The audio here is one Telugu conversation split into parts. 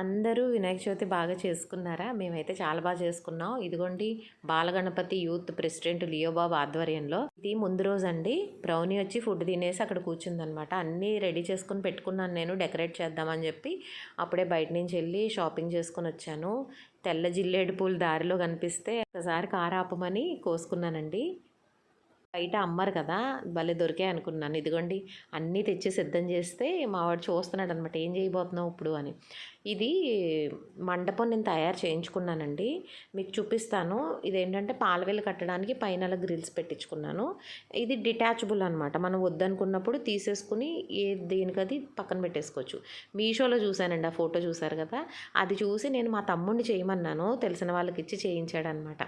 అందరూ వినాయక చవితి బాగా చేసుకున్నారా? మేమైతే చాలా బాగా చేసుకున్నాం. ఇదిగోండి బాలగణపతి యూత్ ప్రెసిడెంట్ లియోబాబు ఆధ్వర్యంలో. ఇది ముందు రోజు అండి బ్రౌనీ వచ్చి ఫుడ్ తినేసి అక్కడ కూర్చుందనమాట. అన్నీ రెడీ చేసుకుని పెట్టుకున్నాను నేను డెకరేట్ చేద్దామని చెప్పి. అప్పుడే బయట నుంచి వెళ్ళి షాపింగ్ చేసుకుని వచ్చాను. తెల్ల జిల్లేడు పూలు దారిలో కనిపిస్తే ఒకసారి కారు ఆపమని కోసుకున్నానండి. బయట అమ్మరు కదా భలే దొరికాయి అనుకున్నాను. ఇదిగోండి అన్నీ తెచ్చి సిద్ధం చేస్తే మావాడు చూస్తున్నాడు అనమాట ఏం చేయబోతున్నావు ఇప్పుడు? అని. ఇది మండపం నేను తయారు చేయించుకున్నానండి. మీకు చూపిస్తాను. ఇదేంటంటే పాలవేలు కట్టడానికి పైన గ్రిల్స్ పెట్టించుకున్నాను. ఇది డిటాచబుల్ అనమాట. మనం వద్దనుకున్నప్పుడు తీసేసుకుని ఏ దేనికది పక్కన పెట్టేసుకోవచ్చు. మీషోలో చూశానండి ఆ ఫోటో చూశారు కదా? అది చూసి నేను మా తమ్ముడిని చేయమన్నాను. తెలిసిన వాళ్ళకి ఇచ్చి చేయించాడనమాట.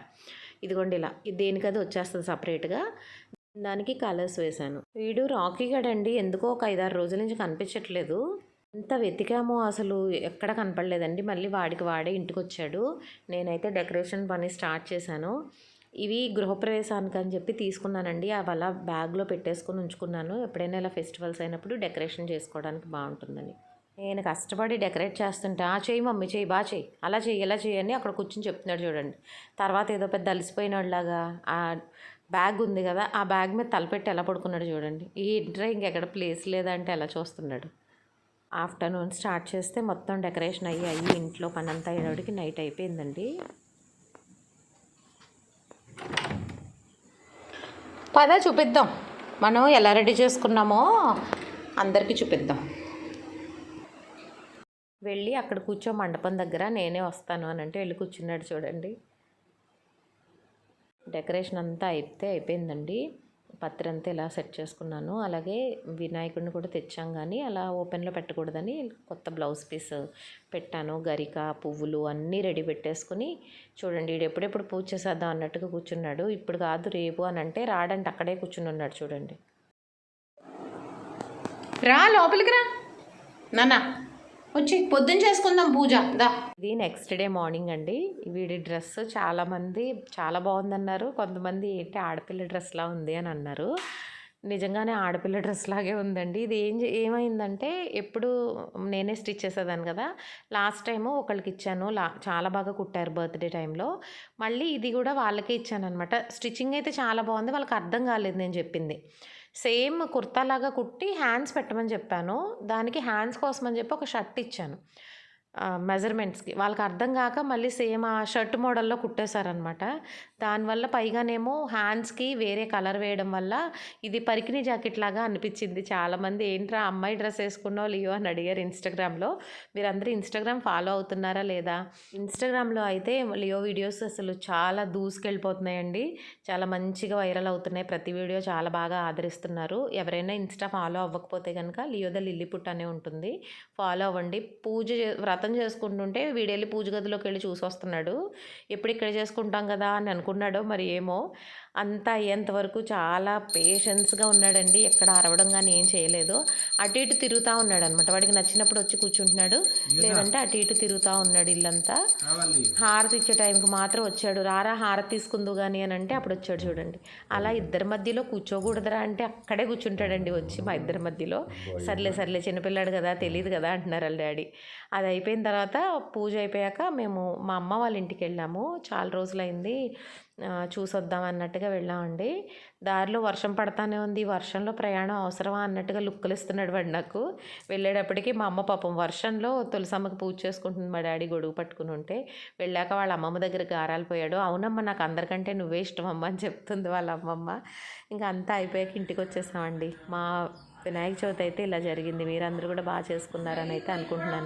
ఇదిగోండి ఇలా. ఇది దేనికది? వచ్చేస్తుంది సపరేట్గా. దానికి కలర్స్ వేశాను. వీడు రాకీ గడండి ఎందుకో ఒక ఐదారు రోజుల నుంచి కనిపించట్లేదు. ఎంత వెతికామో అసలు ఎక్కడ కనపడలేదండి. మళ్ళీ వాడికి వాడే ఇంటికి వచ్చాడు నేనైతే డెకరేషన్ పని స్టార్ట్ చేశాను. ఇవి గృహప్రవేశానికి అని చెప్పి తీసుకున్నానండి. అవి అలా బ్యాగ్లో పెట్టేసుకొని ఉంచుకున్నాను. ఎప్పుడైనా ఇలా ఫెస్టివల్స్ అయినప్పుడు డెకరేషన్ చేసుకోవడానికి బాగుంటుందని. నేను కష్టపడి డెకరేట్ చేస్తుంటే ఆ చేయి మమ్మీ చేయి బాగా చేయి అలా చేయి ఎలా అని అక్కడ కూర్చొని చెప్తున్నాడు చూడండి. తర్వాత ఏదో పెద్ద అలసిపోయినలాగా ఆ బ్యాగ్ ఉంది కదా ఆ బ్యాగ్ మీద తలపెట్టి ఎలా పడుకున్నాడు చూడండి. ఈ ఇంటర్ ఇంకెక్కడ ప్లేస్ లేదంటే ఎలా చూస్తున్నాడు. ఆఫ్టర్నూన్ స్టార్ట్ చేస్తే మొత్తం డెకరేషన్ అయ్యి అయ్యి ఇంట్లో పని అంతా అయ్యేవాడికి నైట్ అయిపోయిందండి. పద చూపిద్దాం. మనం ఎలా రెడీ చేసుకున్నామో అందరికీ చూపిద్దాం. వెళ్ళి అక్కడ కూర్చో మండపం దగ్గర నేనే వస్తాను అని అంటే వెళ్ళి కూర్చున్నాడు చూడండి. డెకరేషన్ అంతా అయిపోతే అయిపోయిందండి. పత్రి అంతా ఇలా సెట్ చేసుకున్నాను. అలాగే వినాయకుడిని కూడా తెచ్చాం కానీ అలా ఓపెన్లో పెట్టకూడదని కొత్త బ్లౌజ్ పీస్ పెట్టాను. గరిక పువ్వులు అన్నీ రెడీ పెట్టేసుకుని చూడండి వీడు ఎప్పుడెప్పుడు పూజ చేసేద్దాం అన్నట్టుగా కూర్చున్నాడు. ఇప్పుడు కాదు రేపు అని అంటే రాడంటే అక్కడే కూర్చుని ఉన్నాడు చూడండి. రా లోపలికి రా. నాన్న. వచ్చి పొద్దున్న చేసుకుందాం పూజ. దా. ఇది నెక్స్ట్ డే మార్నింగ్ అండి. వీడి డ్రెస్ చాలామంది చాలా బాగుందన్నారు. కొంతమంది ఏంటి ఆడపిల్ల డ్రెస్లా ఉంది అని అన్నారు. నిజంగానే ఆడపిల్ల డ్రెస్ లాగే ఉందండి. ఇది ఏం ఏమైందంటే ఎప్పుడు నేనే స్టిచ్ చేసేదాన్ని కదా. లాస్ట్ టైము ఒకళ్ళకి ఇచ్చాను. లా చాలా బాగా కుట్టారు బర్త్డే టైంలో మళ్ళీ ఇది కూడా వాళ్ళకే ఇచ్చాను అనమాట స్టిచ్చింగ్ అయితే చాలా బాగుంది. వాళ్ళకి అర్థం కాలేదు నేను చెప్పింది. సేమ్ కుర్తాలాగా కుట్టి హ్యాండ్స్ పెట్టమని చెప్పాను. దానికి హ్యాండ్స్ కోసం అని చెప్పి ఒక షర్ట్ ఇచ్చాను. మెజర్మెంట్స్కి వాళ్ళకి అర్థం కాక మళ్ళీ సేమ్ ఆ షర్ట్ మోడల్లో కుట్టేశారనమాట దానివల్ల పైగానేమో హ్యాండ్స్కి వేరే కలర్ వేయడం వల్ల ఇది పరికిణి జాకెట్ లాగా అనిపించింది. చాలామంది ఏంట్రా అమ్మాయి డ్రెస్ వేసుకున్నావు లియో అని అడిగారు ఇన్స్టాగ్రామ్లో. మీరందరూ ఇన్స్టాగ్రామ్ ఫాలో అవుతున్నారా లేదా? ఇన్స్టాగ్రామ్లో అయితే లియో వీడియోస్ అసలు చాలా దూసుకెళ్ళిపోతున్నాయండి. చాలా మంచిగా వైరల్ అవుతున్నాయి. ప్రతి వీడియో చాలా బాగా ఆదరిస్తున్నారు. ఎవరైనా ఇన్స్టా ఫాలో అవ్వకపోతే కనుక లియోద లిల్లీపుట్ అనే ఉంటుంది. ఫాలో అవ్వండి. పూజ వ్రత వ్రతం చేసుకుంటుంటే వీడెళ్ళి పూజ గదిలోకి వెళ్ళి చూసి వస్తున్నాడు ఎప్పుడు ఇక్కడ చేసుకుంటాం కదా అని అనుకున్నాడో మరి ఏమో. అంతా అయ్యేంత వరకు చాలా పేషెన్స్గా ఉన్నాడండి. ఎక్కడ అరవడం కానీ ఏం చేయలేదు. అటు ఇటు తిరుగుతూ ఉన్నాడు అనమాట వాడికి నచ్చినప్పుడు వచ్చి కూర్చుంటున్నాడు. లేదంటే అటు ఇటు తిరుగుతూ ఉన్నాడు ఇల్లంతా. హారతి ఇచ్చే టైంకి మాత్రం వచ్చాడు. రారా హారతి తీసుకుందు కానీ అని అంటే అప్పుడు వచ్చాడు చూడండి. అలా ఇద్దరి మధ్యలో కూర్చోకూడదురా అంటే అక్కడే కూర్చుంటాడండి వచ్చి మా ఇద్దరి మధ్యలో. సర్లే సర్లే చిన్నపిల్లాడు కదా తెలియదు కదా అంటున్నారు వాళ్ళ డాడీ. అది అయిపోయిన తర్వాత పూజ అయిపోయాక మేము మా అమ్మ వాళ్ళ ఇంటికి వెళ్ళాము. చాలా రోజులైంది. చూసొద్దాం అన్నట్టుగా వెళ్ళామండి. దారిలో వర్షం పడతానే ఉంది. వర్షంలో ప్రయాణం అవసరమా అన్నట్టుగా లుక్కులు ఇస్తున్నాడు వాడు నాకు. వెళ్ళేటప్పటికి మా అమ్మ పాపం వర్షంలో తులసమ్మకి పూజ చేసుకుంటుంది మా డాడీ గొడుగు పట్టుకుని ఉంటే. వెళ్ళాక వాళ్ళ అమ్మమ్మ దగ్గర గారాలు పోయాడు. అవునమ్మ నాకు అందరికంటే నువ్వే ఇష్టం అమ్మ అని చెప్తుంది వాళ్ళ అమ్మమ్మ. ఇంకా అంతా అయిపోయాక ఇంటికి వచ్చేసామండి మా వినాయక చవితి అయితే ఇలా జరిగింది. మీరందరూ కూడా బాగా చేసుకున్నారని అయితే అనుకుంటున్నాను.